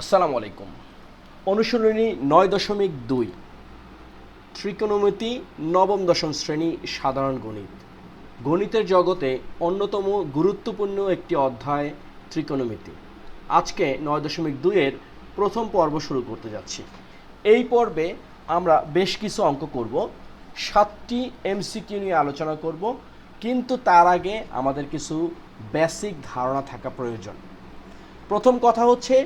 আসসালামু আলাইকুম। অনুশীলনী নয় দশমিক দুই। ত্রিকোণমিতি নবম দশম শ্রেণি সাধারণ গণিত। গণিতের জগতে অন্যতম গুরুত্বপূর্ণ একটি অধ্যায় ত্রিকোণমিতি। আজকে নয় দশমিক দুইয়ের প্রথম পর্ব শুরু করতে যাচ্ছি। এই পর্বে আমরা বেশ কিছু অঙ্ক করব, সাতটি এমসিকিউ নিয়ে আলোচনা করব, কিন্তু তার আগে আমাদের কিছু বেসিক ধারণা থাকা প্রয়োজন। প্রথম কথা হচ্ছে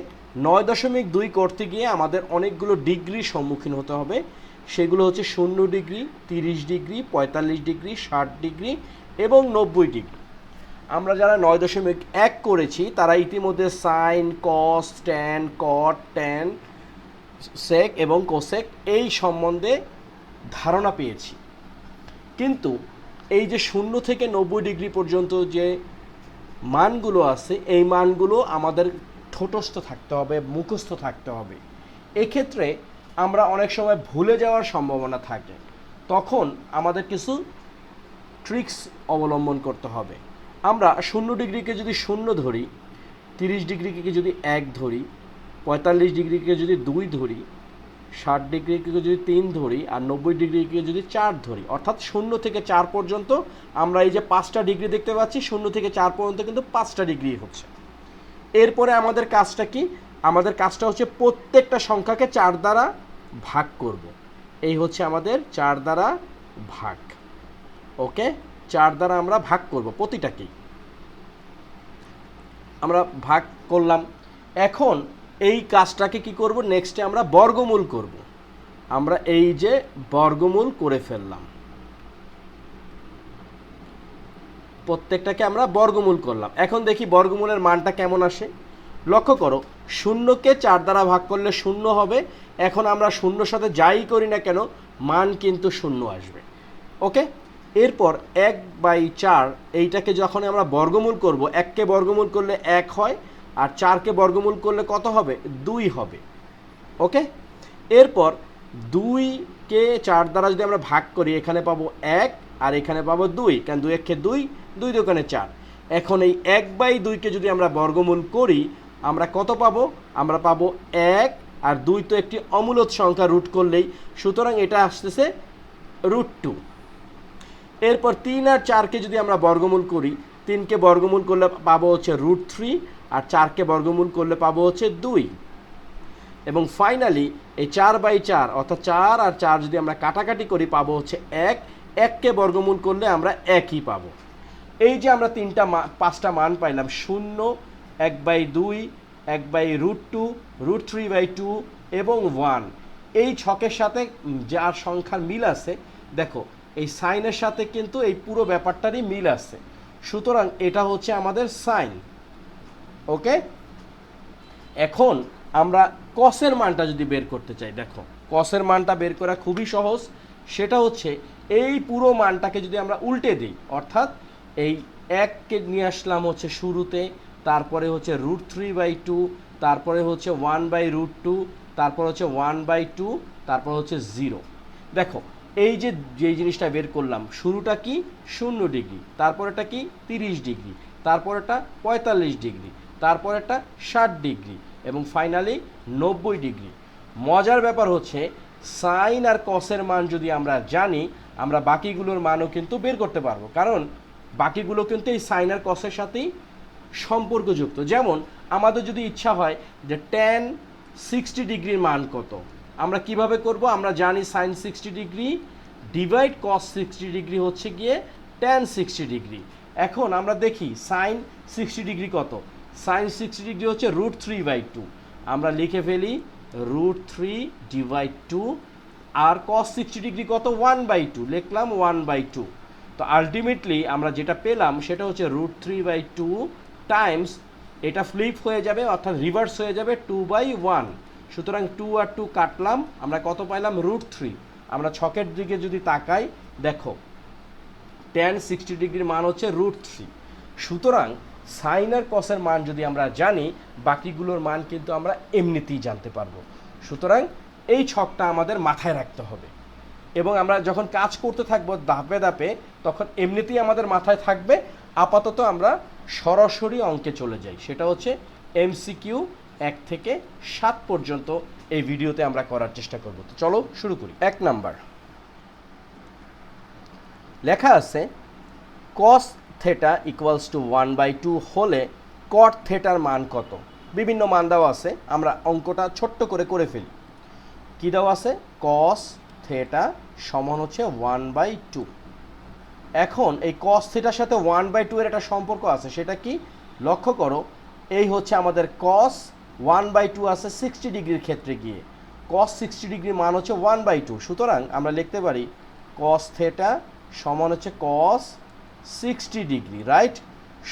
নয় দশমিক দুই করতে গিয়ে আমাদের অনেকগুলো ডিগ্রির সম্মুখীন হতে হবে। সেগুলো হচ্ছে শূন্য ডিগ্রি, তিরিশ ডিগ্রি, পঁয়তাল্লিশ ডিগ্রি, ষাট ডিগ্রি এবং নব্বই ডিগ্রি। আমরা যারা নয় দশমিক এক করেছি, তারা ইতিমধ্যে sine, cos, tan, cot, tan, sec এবং কোসেক এই সম্বন্ধে ধারণা পেয়েছি। কিন্তু এই যে শূন্য থেকে নব্বই ডিগ্রি পর্যন্ত যে মানগুলো আছে, এই মানগুলো আমাদের ঠোঁটস্থ থাকতে হবে, মুখস্থ থাকতে হবে। এক্ষেত্রে আমরা অনেক সময় ভুলে যাওয়ার সম্ভাবনা থাকে। তখন আমাদের কিছু ট্রিক্স অবলম্বন করতে হবে। আমরা শূন্য ডিগ্রিকে যদি শূন্য ধরি, তিরিশ ডিগ্রিকে যদি এক ধরি, পঁয়তাল্লিশ ডিগ্রিকে যদি দুই ধরি, ষাট ডিগ্রিকে যদি তিন ধরি, আর নব্বই ডিগ্রিকে যদি চার ধরি, অর্থাৎ শূন্য থেকে চার পর্যন্ত আমরা এই যে পাঁচটা ডিগ্রি দেখতে পাচ্ছি, শূন্য থেকে চার পর্যন্ত কিন্তু পাঁচটা ডিগ্রি হচ্ছে। এরপরে আমাদের কাজটা কি? আমাদের কাজটা হচ্ছে প্রত্যেকটা সংখ্যাকে চার দ্বারা ভাগ করব। এই হচ্ছে আমাদের চার দ্বারা ভাগ। ওকে? চার দ্বারা আমরা ভাগ করব। প্রতিটাকেই আমরা ভাগ করলাম। এখন এই কাজটাকে কি করব? নেক্সটে আমরা বর্গমূল করব। আমরা এই যে বর্গমূল করে ফেললাম। প্রত্যেকটাকে আমরা বর্গমূল করলাম। এখন দেখি বর্গমূলের মানটা কেমন আসে। লক্ষ্য করো, শূন্যকে চার দ্বারা ভাগ করলে শূন্য হবে। এখন আমরা শূন্যর সাথে যাই করি না কেন, মান কিন্তু শূন্য আসবে। ওকে? এরপর এক বাই চার, এইটাকে যখন আমরা বর্গমূল করব, এককে বর্গমূল করলে এক হয়, আর চারকে বর্গমূল করলে কত হবে? দুই হবে। ওকে? এরপর দুইকে চার দ্বারা যদি আমরা ভাগ করি, এখানে পাবো এক, আর এখানে পাবো দুই। কারণ দুই একে দুই দুই দোকানে চার। এখন এই এক বাই দুইকে যদি আমরা বর্গমূল করি, আমরা কত পাবো? আমরা পাবো এক, আর দুই তো একটি অমূলত সংখ্যা রুট করলেই। সুতরাং এটা আসতেছে রুট টু। এরপর তিন আর চারকে যদি আমরা বর্গমূল করি তিনকে বর্গমূল করলে পাবো হচ্ছে রুট থ্রি, আর চারকে বর্গমূল করলে পাবো হচ্ছে দুই। এবং ফাইনালি এই চার বাই চার, অর্থাৎ চার আর চার যদি আমরা কাটাকাটি করি, পাবো হচ্ছে এক। এককে বর্গমূল করলে আমরা একই পাবো। এই যে আমরা তিনটা পাঁচটা মান পাইলাম, শূন্য, এক বাই দুই, এক by root two, root three by two এবং ওয়ান। এই ছকের সাথে যার সংখ্যার মিল আছে, দেখো, এই সাইনের সাথে কিন্তু এই পুরো ব্যাপারটারই মিল আছে। সুতরাং এটা হচ্ছে আমাদের সাইন। ওকে? এখন আমরা কসের মানটা যদি বের করতে চাই, দেখো, কসের মানটা বের করা খুবই সহজ। সেটা হচ্ছে, এই পুরো মানটাকে যদি আমরা উল্টে দিই, অর্থাৎ এই এককে নিয়ে আসলাম হচ্ছে শুরুতে, তারপরে হচ্ছে রুট থ্রি বাই টু তারপরে হচ্ছে ওয়ান বাই রুট টু তারপর হচ্ছে ওয়ান বাই টু তারপর হচ্ছে জিরো দেখো, এই যে, যেই জিনিসটা বের করলাম, শুরুটা কি? শূন্য ডিগ্রি তারপরেটা কি? তিরিশ ডিগ্রি তারপরেটা পঁয়তাল্লিশ ডিগ্রি তারপরেটা ষাট ডিগ্রি, এবং ফাইনালি নব্বই ডিগ্রি। মজার ব্যাপার হচ্ছে সাইন আর কসের মান যদি আমরা জানি, আমরা বাকিগুলোর মানও কিন্তু বের করতে পারব। কারণ বাকিগুলো কিন্তু এই সাইন আর কসের সাথেই সম্পর্কযুক্ত। যেমন, আমাদের যদি ইচ্ছা হয় যে টেন সিক্সটি ডিগ্রির মান কত, আমরা কীভাবে করব? আমরা জানি sine sixty degree divide cos sixty degree হচ্ছে গিয়ে টেন সিক্সটি ডিগ্রি। এখন আমরা দেখি সাইন সিক্সটি ডিগ্রি কত? সাইন সিক্সটি ডিগ্রি হচ্ছে রুট থ্রি বাই টু আমরা লিখে ফেলি রুট থ্রি ডিভাইড টু আর কস সিক্সটি ডিগ্রি কত? ওয়ান বাই টু লিখলাম ওয়ান বাই টু তো আলটিমেটলি আমরা যেটা পেলাম সেটা হচ্ছে root three by two times এটা ফ্লিপ হয়ে যাবে, অর্থাৎ রিভার্স হয়ে যাবে টু বাই ওয়ান সুতরাং টু আর টু কাটলাম, আমরা কত পাইলাম? রুট থ্রি আমরা ছকের দিকে যদি তাকাই, দেখো টেন সিক্সটি ডিগ্রির মান হচ্ছে রুট থ্রি সুতরাং সাইন আর কসের মান যদি আমরা জানি, বাকিগুলোর মান কিন্তু আমরা এমনিতেই জানতে পারব। সুতরাং এই ছকটা আমাদের মাথায় রাখতে হবে। এবং আমরা যখন কাজ করতে থাকব ধাপে ধাপে, তখন এমনিতেই আমাদের মাথায় থাকবে, আপাতত আমরা সরাসরি অঙ্কে চলে যাই। সেটা হচ্ছে এমসিকিউ এক থেকে সাত পর্যন্ত এই ভিডিওতে আমরা করার চেষ্টা করব। তো চলো শুরু করি। এক নাম্বার। লেখা আছে cos theta equals two one by two হলে কট থেটার মান কত? বিভিন্ন মান দেওয়া আছে, আমরা অঙ্কটা ছোট্ট করে করে ফেলি। কী দেওয়া আছে? কস থেটা সমান হচ্ছে ওয়ান বাই টু এখন এই কস থিটার সাথে ওয়ান বাই টু এর একটা সম্পর্ক আছে, সেটা কি? লক্ষ্য করো, এই হচ্ছে আমাদের কস ওয়ান বাই টু আছে সিক্সটি ডিগ্রির ক্ষেত্রে গিয়ে। কস সিক্সটি ডিগ্রির মান হচ্ছে ওয়ান বাই টু সুতরাং আমরা লিখতে পারি কস থেটা সমান হচ্ছে কস সিক্সটি ডিগ্রি রাইট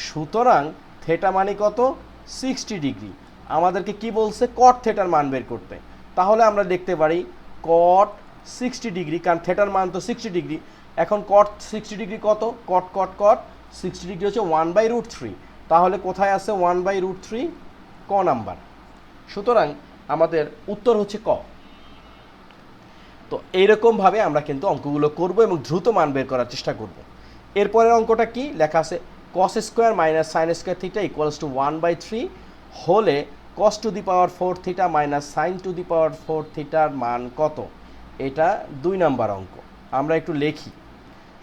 সুতরাং থেটা মানে কত? Sixty degree. আমাদেরকে কি বলছে? কট থেটার মান বের করতে। তাহলে আমরা দেখতে পারি কট সিক্সটি ডিগ্রি, কারণ থেটার মান তো সিক্সটি ডিগ্রি। এখন কট সিক্সটি ডিগ্রি কত? Cot cot cot sixty degree হচ্ছে ওয়ান বাই রুট থ্রি তাহলে কোথায় আছে ওয়ান বাই রুট থ্রি ক নাম্বার। সুতরাং আমাদের উত্তর হচ্ছে ক। তো এইরকমভাবে আমরা কিন্তু অঙ্কগুলো করব এবং দ্রুত মান বের করার চেষ্টা করব। এরপরের অঙ্কটা কি? লেখা আছে cos square minus sine square theta equals two one by three হলে cos to the power four theta minus sine to the power four থিটার মান কত? এটা দুই নাম্বার অঙ্ক। আমরা একটু লিখি।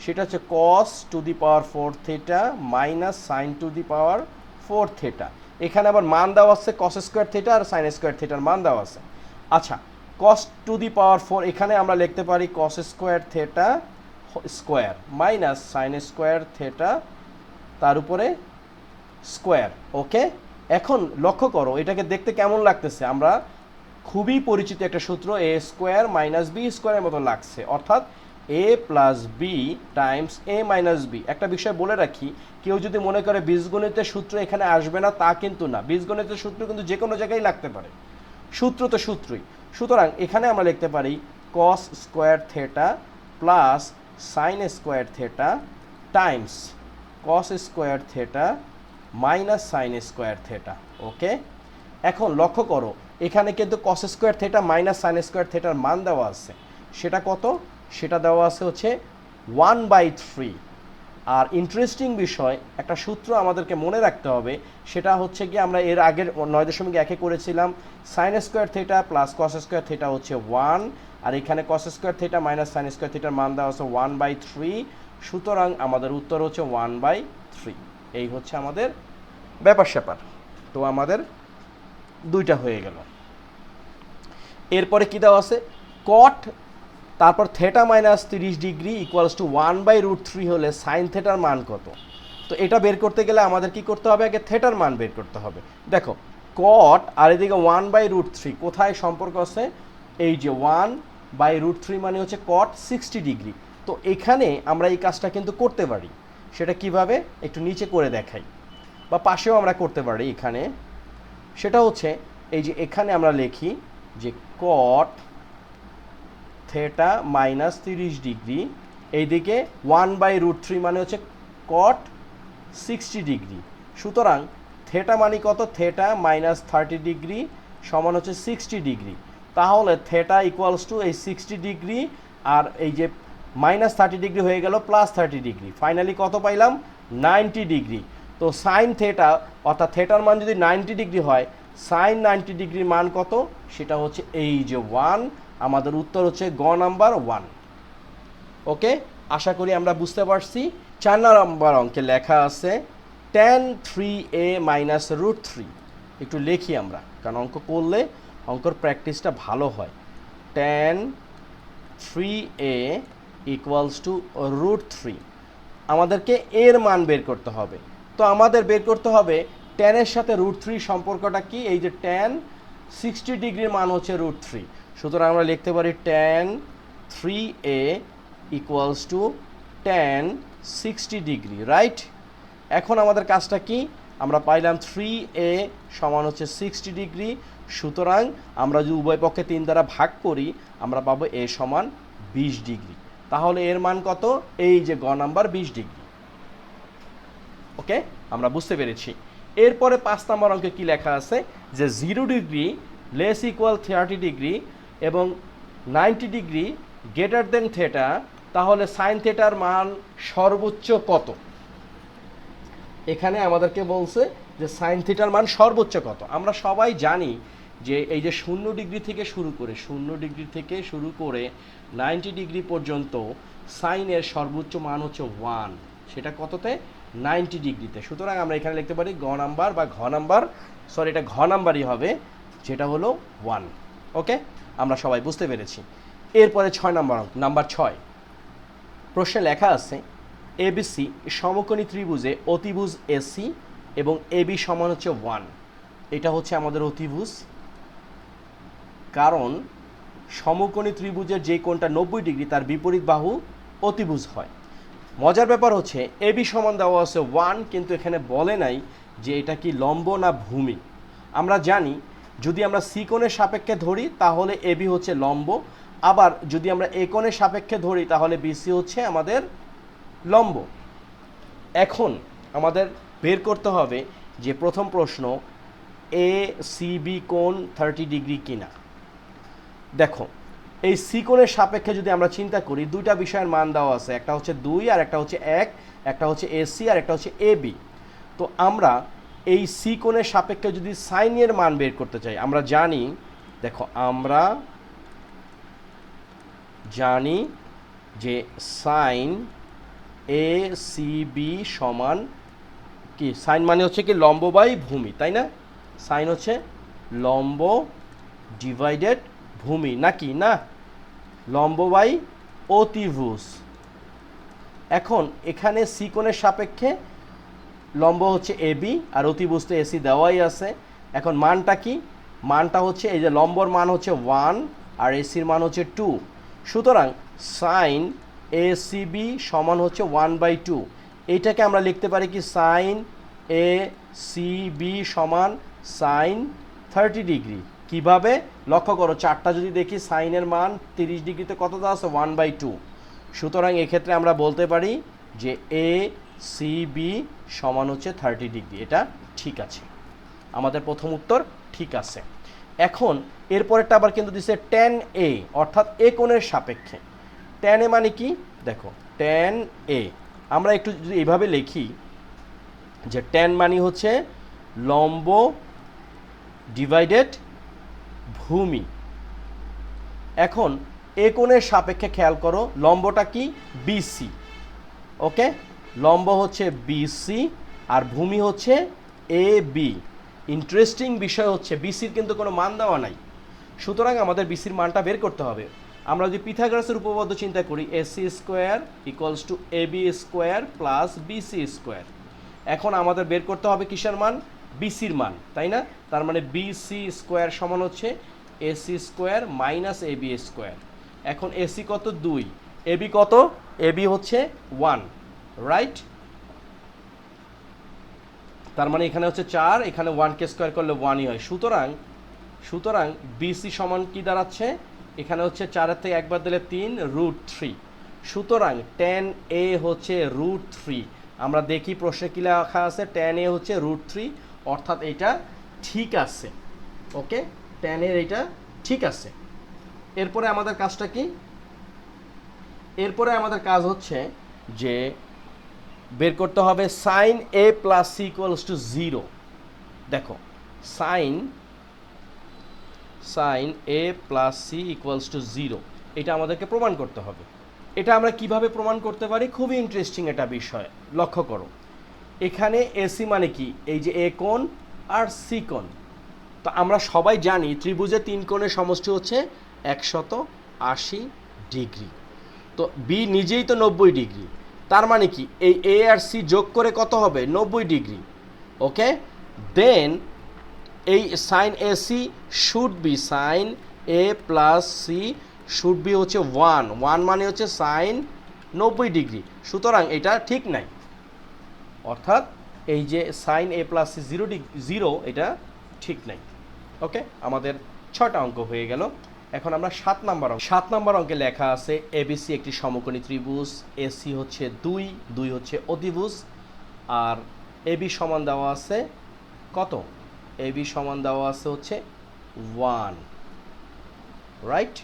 সেটা হচ্ছে cos to the power four theta minus sine to the power four theta এখানে আবার মান দেওয়া আছে কস স্কোয়ার থিটা আর সাইন স্কোয়ার থিটার মান দেওয়া আছে। আচ্ছা কস টু দি পাওয়ার ফোর এখানে আমরা লিখতে পারি cos square theta square minus sine square theta তার উপরে স্কোয়ার ওকে এখন লক্ষ্য করো, এটাকে দেখতে কেমন লাগতেছে? আমরা খুবই পরিচিত একটা সূত্র এ স্কোয়ার মাইনাস বি স্কোয়ারের মতো লাগছে। অর্থাৎ A plus B times A minus B একটা বিষয় বলে রাখি, কেউ যদি মনে করে বীজগণিতের সূত্র এখানে আসবে না, তা কিন্তু না। বীজগণিতের সূত্র কিন্তু যে কোনো জায়গায় লাগতে পারে। সূত্র তো সূত্রই। সুতরাং এখানে আমরা লিখতে পারি cos square theta plus sine square theta times cos square theta minus sine square theta okay এখন লক্ষ্য করো এখানে কিন্তু cos square theta minus sine square থেটার মান দেওয়া আছে। সেটা কত? সেটা দেওয়া আছে হচ্ছে ওয়ান বাই থ্রি আর ইন্টারেস্টিং বিষয়, একটা সূত্র আমাদেরকে মনে রাখতে হবে, সেটা হচ্ছে কি আমরা এর আগের নয় দশমিক একে করেছিলাম sine square theta plus cos square theta হচ্ছে ওয়ান আর এখানে cos square theta minus sine square থেটার মান দেওয়া আছে ওয়ান বাই থ্রি সুতরাং আমাদের উত্তর হচ্ছে ওয়ান বাই থ্রি এই হচ্ছে আমাদের ব্যাপার স্যাপার তো আমাদের দুইটা হয়ে গেল। এরপরে কী দেওয়া আছে? কট তারপর থেটা মাইনাস তিরিশ degree equals to one by root three হলে সাইন থেটার মান কত? তো এটা বের করতে গেলে আমাদের কি করতে হবে? আগে থেটার মান বের করতে হবে। দেখো কট আর এদিকে ওয়ান বাই রুট থ্রি কোথায় সম্পর্ক আছে? এই যে ওয়ান বাই রুট থ্রি মানে হচ্ছে কট সিক্সটি ডিগ্রি তো এখানে আমরা এই কাজটা কিন্তু করতে পারি। সেটা কীভাবে? একটু নিচে করে দেখাই। বা পাশেও আমরা করতে পারি এখানে। সেটা হচ্ছে, এই যে এখানে আমরা লিখি যে কট থেটা মাইনাস তিরিশ ডিগ্রি, এইদিকে ওয়ান বাই রুট থ্রি মানে হচ্ছে কট সিক্সটি ডিগ্রি। সুতরাং থেটা মানে কত? থেটা মাইনাস থার্টি ডিগ্রি সমান হচ্ছে সিক্সটি ডিগ্রি। তাহলে থেটা ইকুয়ালস টু এই সিক্সটি ডিগ্রি আর এই যে মাইনাস থার্টি ডিগ্রি হয়ে গেল প্লাস থার্টি ডিগ্রি। ফাইনালি কত পাইলাম? Ninety degree. তো সাইন থেটা অর্থাৎ থেটার মান যদি নাইনটি ডিগ্রি হয় সাইন নাইনটি ডিগ্রির মান কত? সেটা হচ্ছে এই যে ওয়ান আমাদের উত্তর হচ্ছে গ নাম্বার ওয়ান ওকে? আশা করি আমরা বুঝতে পারছি। চার নাম্বার অঙ্কে লেখা আছে tan three A minus root three একটু লিখি আমরা, কারণ অঙ্ক করলে অঙ্কর প্র্যাকটিসটা ভালো হয়। Tan three A equals to root three আমাদেরকে এর মান বের করতে হবে। তো আমাদের বের করতে হবে টেনের সাথে রুট থ্রি সম্পর্কটা কি? এই যে টেন সিক্সটি ডিগ্রির মান হচ্ছে রুট থ্রি সুতরাং আমরা লিখতে পারি tan three A equals to tan sixty degree right এখন আমাদের কাজটা কি? আমরা পাইলাম থ্রি এ সমান হচ্ছে সিক্সটি ডিগ্রি সুতরাং আমরা যদি উভয় পক্ষে তিন দ্বারা ভাগ করি, আমরা পাবো এ সমান বিশ ডিগ্রি তাহলে এর মান কত? এই যে গ নাম্বার বিশ ডিগ্রি ওকে আমরা বুঝতে পেরেছি। এরপরে পাঁচ নম্বর অঙ্কে কী লেখা আছে? যে zero degree less equal thirty degree এবং ninety degree greater than theta তাহলে সাইন থেটার মান সর্বোচ্চ কত? এখানে আমাদেরকে বলছে যে সাইন থিটার মান সর্বোচ্চ কত। আমরা সবাই জানি যে এই যে শূন্য ডিগ্রি থেকে শুরু করে, শূন্য ডিগ্রি থেকে শুরু করে নাইনটি ডিগ্রি পর্যন্ত সাইনের সর্বোচ্চ মান হচ্ছে ওয়ান সেটা কততে? নাইনটি ডিগ্রিতে। সুতরাং আমরা এখানে লিখতে পারি গ নাম্বার বা ঘ নাম্বার। সরি, এটা ঘ নাম্বারই হবে, যেটা হলো ওয়ান ওকে আমরা সবাই বুঝতে পেরেছি। এরপরে ছয় নাম্বার নাম্বার ছয়। প্রশ্নে লেখা আছে এবিসি সমকোণী ত্রিভুজে অতিভুজ এসি এবং এবি সমান হচ্ছে ওয়ান এটা হচ্ছে আমাদের অতিভুজ। কারণ সমকোণী ত্রিভুজের যে কোণটা নব্বই ডিগ্রি, তার বিপরীত বাহু অতিভুজ হয়। মজার ব্যাপার হচ্ছে এবি সমান দেওয়া আছে ওয়ান কিন্তু এখানে বলে নাই যে এটা কি লম্ব না ভূমি। আমরা জানি, যদি আমরা সি কোণের সাপেক্ষে ধরি, তাহলে এবি হচ্ছে লম্ব। আবার যদি আমরা এ কোণের সাপেক্ষে ধরি, তাহলে বিসি হচ্ছে আমাদের লম্ব। এখন আমাদের বের করতে হবে যে প্রথম প্রশ্ন এ সিবি কোণ থার্টি ডিগ্রি কিনা। দেখো এই সি কোণের সাপেক্ষে যদি আমরা চিন্তা করি, দুইটা বিষয়ের মান দেওয়া আছে। একটা হচ্ছে দুই, আর একটা হচ্ছে এক, একটা হচ্ছে এসি আর একটা হচ্ছে এ, বি। তো আমরা এই সি কোণের সাপেক্ষে যদি সাইনের মান বের করতে চাই, আমরা জানি, দেখো, আমরা জানি যে সাইন এ, সি, বি সমান কি? সাইন মানে হচ্ছে কি লম্ব বাই ভূমি, তাই না? সাইন হচ্ছে লম্ব ডিভাইডেড ভূমি নাকি না। লম্ব বাই অতিভুজ। এখন এখানে সি কোণের সাপেক্ষে লম্ব হচ্ছে এবি আর অতিভুজ তো এসি দেওয়াই আছে। এখন মানটা কি? মানটা হচ্ছে এই যে লম্বর মান হচ্ছে ওয়ান আর এসির মান হচ্ছে টু সুতরাং সাইন এ সিবি সমান হচ্ছে ওয়ান বাই টু এইটাকে আমরা লিখতে পারি কি সাইন এ সিবি সমান সাইন থার্টি ডিগ্রি কীভাবে? লক্ষ্য করো, চারটা যদি দেখি, সাইনের মান তিরিশ ডিগ্রিতে কত দেওয়া আছে? One by two. সুতরাং এক্ষেত্রে আমরা বলতে পারি যে এ সিবি সমান হচ্ছে থার্টি ডিগ্রি। এটা ঠিক আছে। আমাদের প্রথম উত্তর ঠিক আছে। এখন, এরপরেরটা আবার কিন্তু দিছে টেন এ অর্থাৎ এ কোণের সাপেক্ষে। টেন এ মানে কি? দেখো টেন এ আমরা একটু যদি এইভাবে লিখি যে টেন মানে হচ্ছে লম্ব ডিভাইডেড ভূমি। এখন, এ কোণের সাপেক্ষে খেয়াল করো, লম্বটা কি? বিসি ওকে লম্ব হচ্ছে বিসি আর ভূমি হচ্ছে এ বি ইন্টারেস্টিং বিষয় হচ্ছে বিসির কিন্তু কোনো মান দেওয়া নাই। সুতরাং আমাদের বিসির মানটা বের করতে হবে। আমরা যদি পিথাগোরাসের উপপাদ্য চিন্তা করি AC square equals to A B square plus BC square এখন আমাদের বের করতে হবে কিসের মান? বিসির মান, তাই না? তার মানে বিসি স্কোয়ার সমান হচ্ছে AC square minus A B square এখন এসি কত? দুই। এবি কত? এবি হচ্ছে ওয়ান রাইট তার মানে এখানে হচ্ছে চার, এখানে ওয়ানকে স্কোয়ার করলে ওয়ানই হয়। সুতরাং সুতরাং বিসি সমান কি দাঁড়াচ্ছে? এখানে হচ্ছে চারের থেকে একবার দিলে তিন রুট থ্রি সুতরাং টেন এ হচ্ছে রুট থ্রি আমরা দেখি প্রশ্নে কী লেখা আছে? টেন এ হচ্ছে রুট থ্রি অর্থাৎ এটা ঠিক আছে। ওকে টেনের এটা ঠিক আছে। এরপরে আমাদের কাজটা কি? এরপরে আমাদের কাজ হচ্ছে যে বের করতে হবে sine A plus C equals to zero দেখো sine sine A plus C equals to zero এটা আমাদেরকে প্রমাণ করতে হবে। এটা আমরা কীভাবে প্রমাণ করতে পারি? খুবই ইন্টারেস্টিং এটা বিষয়। লক্ষ্য করো। এখানে এসি মানে কি? এই যে এ কোণ আর সি কোণ। তো আমরা সবাই জানি ত্রিভুজের তিন কোণের সমষ্টি হচ্ছে একশত আশি ডিগ্রি। তো বি নিজেই তো নব্বই ডিগ্রি। তার মানে কি? এই এ আর সি যোগ করে কত হবে? নব্বই ডিগ্রি। ওকে? দেন এই sine A C should be sine A plus C should be হচ্ছে ওয়ান ওয়ান মানে হচ্ছে সাইন নব্বই ডিগ্রি। সুতরাং এটা ঠিক নাই। অর্থাৎ এই যে sine A plus C zero degree zero এটা ঠিক নাই। ওকে আমাদের ছটা অঙ্ক হয়ে গেল। এখন আমরা সাত নাম্বার অঙ্ক। সাত নাম্বার অঙ্কে লেখা আছে এবিসি একটি সমকোণী ত্রিভুজ এসি হচ্ছে দুই দুই হচ্ছে অতিভুজ আর এবি সমান দেওয়া আছে কত? এবি সমান দেওয়া আছে হচ্ছে ওয়ান রাইট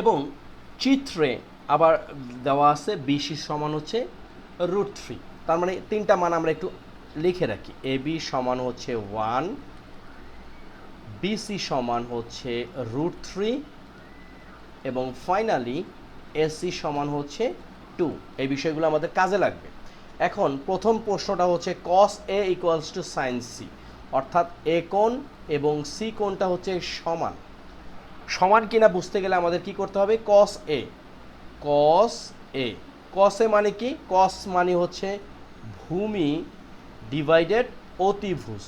এবং চিত্রে আবার দেওয়া আছে বিসি সমান হচ্ছে রুট থ্রি তার মানে তিনটা মান আমরা একটু লিখে রাখি। এ বি সমান হচ্ছে ওয়ান বিসি সমান হচ্ছে রুট থ্রি এবং ফাইনালি এসি সমান হচ্ছে টু এই বিষয়গুলো আমাদের কাজে লাগবে। এখন প্রথম প্রশ্নটা হচ্ছে cos A equals to sine C অর্থাৎ এ কোণ এবং সি কোণটা হচ্ছে সমান। সমান কিনা বুঝতে গেলে আমাদের কি করতে হবে? কস এ কস এ কস এ মানে কি? কস মানে হচ্ছে ভূমি ডিভাইডেড অতিভুজ।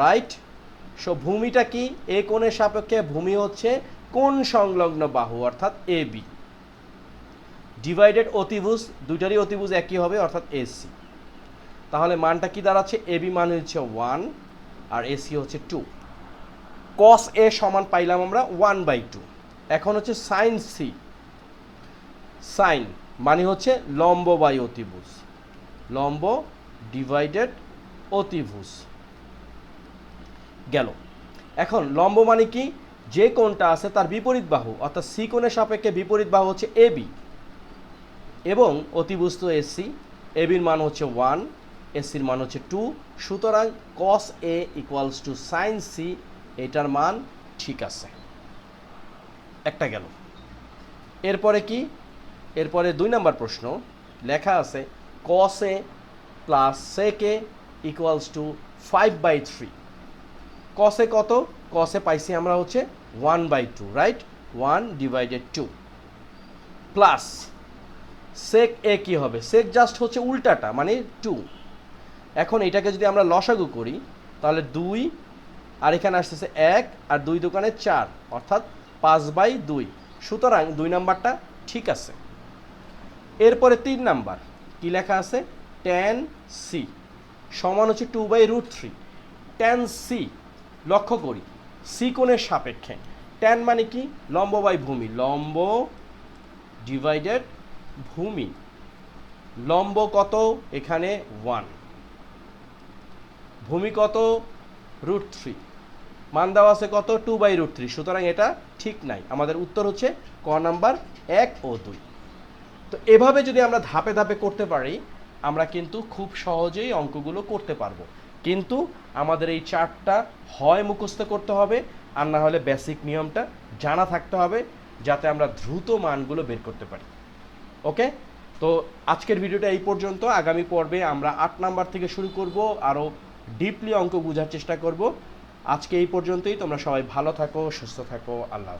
রাইট সো ভূমিটা কি? এ কোণের সাপেক্ষে ভূমি হচ্ছে কোন সংলগ্ন বাহু, অর্থাৎ এ বি ডিভাইডেড অতিভুজ, দুইটারই অতিভুজ একই হবে, অর্থাৎ এসি তাহলে মানটা কি দাঁড়াচ্ছে? এ বি মান হচ্ছে ওয়ান আর এসি হচ্ছে টু কস এ সমান পাইলাম আমরা ওয়ান বাই টু এখন হচ্ছে সাইন সি সাইন মানে হচ্ছে লম্ব বাই অতিভুজ। লম্ব ডিভাইডেড অতিভুজ। গেল। এখন লম্ব মানে কি? যে কোণটা আছে তার বিপরীত বাহু, অর্থাৎ সি কোণের সাপেক্ষে বিপরীত বাহু হচ্ছে এ বি। এবং অতিবস্তু এসি এবির মান হচ্ছে ওয়ান এসির মান হচ্ছে টু। সুতরাং cos A equals to sine C এটার মান ঠিক আছে। একটা গেল। এরপরে কি? এরপরে দুই নম্বর প্রশ্ন। লেখা আছে cos A plus sec A equals to five by three কসে কত? কসে পাইছি আমরা হচ্ছে one by two right one divided two plus sec A কি হবে? সেক জাস্ট হচ্ছে উল্টাটা মানে টু এখন এটাকে যদি আমরা লসাগু করি, তাহলে দুই, আর এখানে আসতেছে এক, আর দুই দোকানে চার, অর্থাৎ পাঁচ বাই দুই. সুতরাং দুই নাম্বারটা ঠিক আছে। এরপরে তিন নাম্বার। কি লেখা আছে? টেন সি সমান হচ্ছে two by root three tan C লক্ষ্য করি সি কোণের সাপেক্ষে। টেন মানে কি? লম্ব বাই ভূমি। লম্ব ডিভাইডেড ভূমি। লম্ব কত? এখানে ওয়ান ভূমি কত? রুট থ্রি মান দেওয়া আছে কত? টু বাই রুট থ্রি সুতরাং এটা ঠিক নাই। আমাদের উত্তর হচ্ছে ক নাম্বার এক ও দুই। তো এভাবে যদি আমরা ধাপে ধাপে করতে পারি, আমরা কিন্তু খুব সহজেই অঙ্কগুলো করতে পারব। কিন্তু আমাদের এই চার্টটা হয় মুখস্থ করতে হবে আর না হলে বেসিক নিয়মটা জানা থাকতে হবে যাতে আমরা দ্রুত মানগুলো বের করতে পারি। ওকে? তো আজকের ভিডিওটা এই পর্যন্ত। আগামী পর্বে আমরা আট নাম্বার থেকে শুরু করব, আরও ডিপলি অঙ্ক বোঝার চেষ্টা করব। আজকে এই পর্যন্তই। তোমরা সবাই ভালো থাকো, সুস্থ থাকো। আল্লাহ।